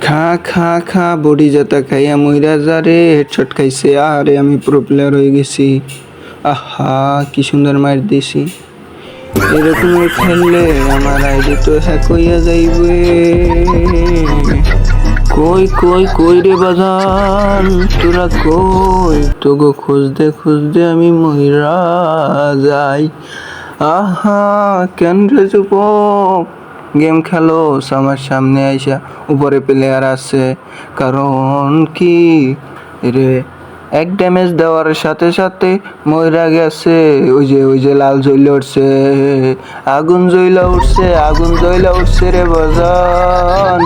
খা খা খা, বডি যাতা খাইয়া মইরা যা রে হেডশট খাইছে। আরে আমি প্রো প্লেয়ার হয়ে গেছি। আহা, কি সুন্দর মার দিছি। এরকম খেললে আমার আইডি তো হ্যাক হইয়া যাইবে। কই কই কই রে বাজান? তোরা কই? তোগো খুঁজতে খুঁজতে আমি মহিরা যাই। আহা, কেন রে যুবক? গেম খেলো আমার সামনে আইসা উপরে প্লেয়ার আছে। কারণ কি রে? এক ড্যামেজ দেওয়ার সাথে সাথে ময়রা গেছে। ওই যে ওই যে লাল জ্বলে উঠছে। আগুন জ্বলা উঠছে, আগুন জ্বলা উঠছে রে বাজান।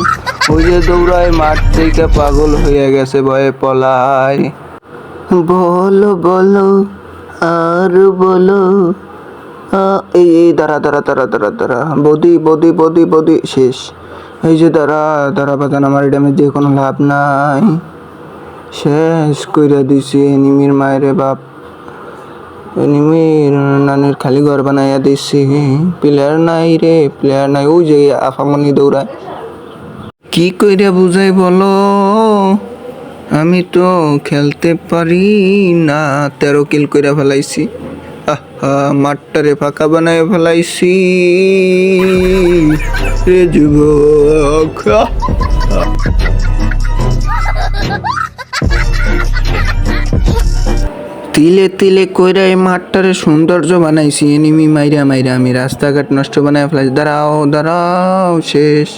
ওই যে দৌড়ায় মাঠ থেকে পাগল হয়ে গেছে, ভয়ে পলায়। বলো বলো, আর বলো এই এই, দাঁড়া দাঁড়া দাঁড়া দাঁড়া দাঁড়া। বদি বদি বদি বদি, শেষ। এই যে দাঁড়া দাঁড়া বাদান আমার ড্যামেজ দিয়ে কোনো লাভ নাই। শেষ কইরা দিছি এনিমির মায়েরে বাপ। এনিমির নানির খালি ঘর বানাইয়া দিছি। প্লেয়ার নাই রে প্লেয়ার নাই। ওই যে আফামনি দৌড়ায়। কি কইরা বুঝাই বলো? আমি তো খেলতে পারি না। তেরো কিল কইরা ফেলাইছি। মাঠটারে ফাঁকা বানায় ফেলাইছি। রে যুবক তিলে তিলে কইরা এই মাঠটারে সৌন্দর্য বানাইছি। এনিমি মাইরা মাইরা আমি রাস্তাঘাট নষ্ট বানায় ফেলাইছি। দাঁড়াও দাঁড়াও, শেষ।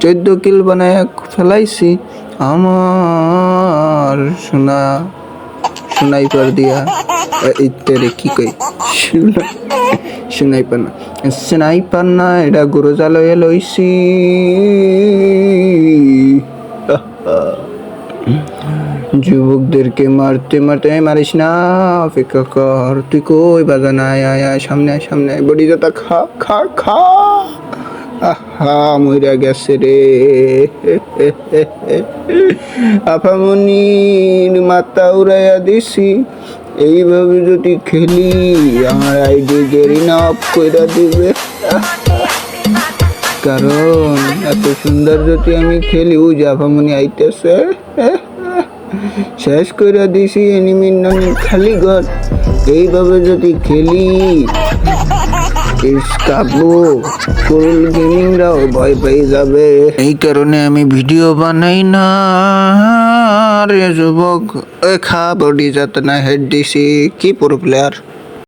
চোদ্দ কিল বানায় ফেলাইছি। আমার সোনা সোনাইপার দিয়া। ইত্যাদি কি কই? সোনাইপার না। সোনাইপার না, এটা গরু জালয়ে লইছি। যুবকদেরকে মারতে মারতে মারিস না, অপেক্ষা কর। তুই কই বাজান? আয় আয় আয়, সামনে আয় সামনে আয়। বডি যাতা খা খা খা। আহা, মইরা গেছে রে। আফামনির মাথা উড়াইয়া দিছি। এইভাবে যদি খেলি, আমার আইডি গেরি না অফ কইরা দিবে। কারণ এত সুন্দর যদি আমি খেলি, ও জাফামনি আইতেছে শেষ করে দিছি, এনিমির নামের খালি ঘর। এইভাবে যদি খেলি গেমিংরাও ভয় পেয়ে যাবে। এই কারণে আমি ভিডিও বানাই না। রে যুবক এ খা বডি যাতে না হেড দিছি কি পুরো প্লেয়ার